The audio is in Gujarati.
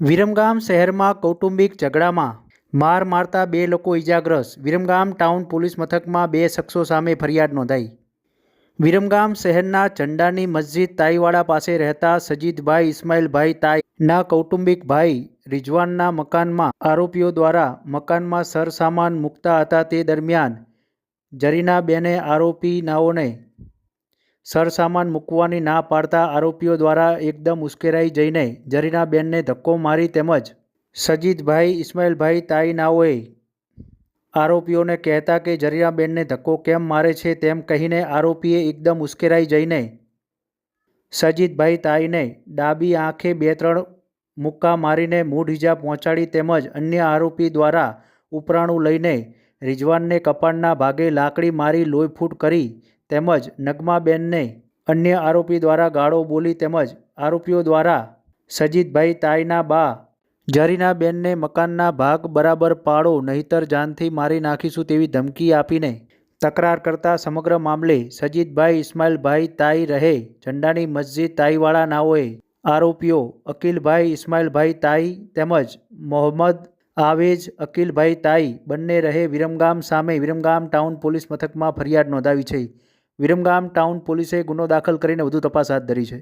વિરમગામ શહેરમાં કૌટુંબિક ઝઘડામાં માર મારતા બે લોકો ઇજાગ્રસ્ત વિરમગામ ટાઉન પોલીસ મથકમાં બે શખ્સો સામે ફરિયાદ નોંધાઈ. વિરમગામ શહેરના ચંડાની મસ્જિદ તાઈવાડા પાસે રહેતા સજીદભાઈ ઇસ્માઇલભાઈ તાઈના કૌટુંબિક ભાઈ રિઝવાનના મકાનમાં આરોપીઓ દ્વારા મકાનમાં સરસામાન મૂકતા હતા. તે દરમિયાન જરીનાબેને આરોપીનાઓને સરસામાન મૂકવાની ના પાડતા આરોપીઓ દ્વારા એકદમ ઉશ્કેરાઈ જઈને જરીનાબેનને ધક્કો મારી તેમજ સજીદભાઈ ઇસ્માઇલભાઈ તાઈનાઓએ આરોપીઓને કહેતા કે જરીનાબેનને ધક્કો કેમ મારે છે તેમ કહીને આરોપીએ એકદમ ઉશ્કેરાઈ જઈને સજીદભાઈ તાઈને ડાબી આંખે બે, ત્રણ મુક્કા મારીને મૂઢ ઈજા પહોંચાડી તેમજ અન્ય આરોપી દ્વારા ઉપરાણું લઈને રિજવાનને કપાળના ભાગે લાકડી મારી લોહીફૂટ કરી તેમજ નગમાબેનને અન્ય આરોપી દ્વારા ગાળો બોલી તેમજ આરોપીઓ દ્વારા સજીતભાઈ તાઈના બા જરીનાબેનને મકાનના ભાગ બરાબર પાડો, નહીતર જાનથી મારી નાખીશું તેવી ધમકી આપીને તકરાર કરતા સમગ્ર મામલે સજીતભાઈ ઇસ્માઇલભાઈ તાઈ રહે, ઝંડાની મસ્જિદ તાઈવાળા નાઓએ આરોપીઓ અકીલભાઈ ઇસ્માઇલભાઈ તાઈ તેમજ મોહમ્મદ આવેજ અકીલભાઈ તાઈ બંને રહે વિરમગામ સામે. વિરમગામ ટાઉન પોલીસ મથકમાં ફરિયાદ નોંધાવી છે. વિરમગામ ટાઉન પોલીસે ગુનો દાખલ કરીને વધુ તપાસ હાથ ધરી છે.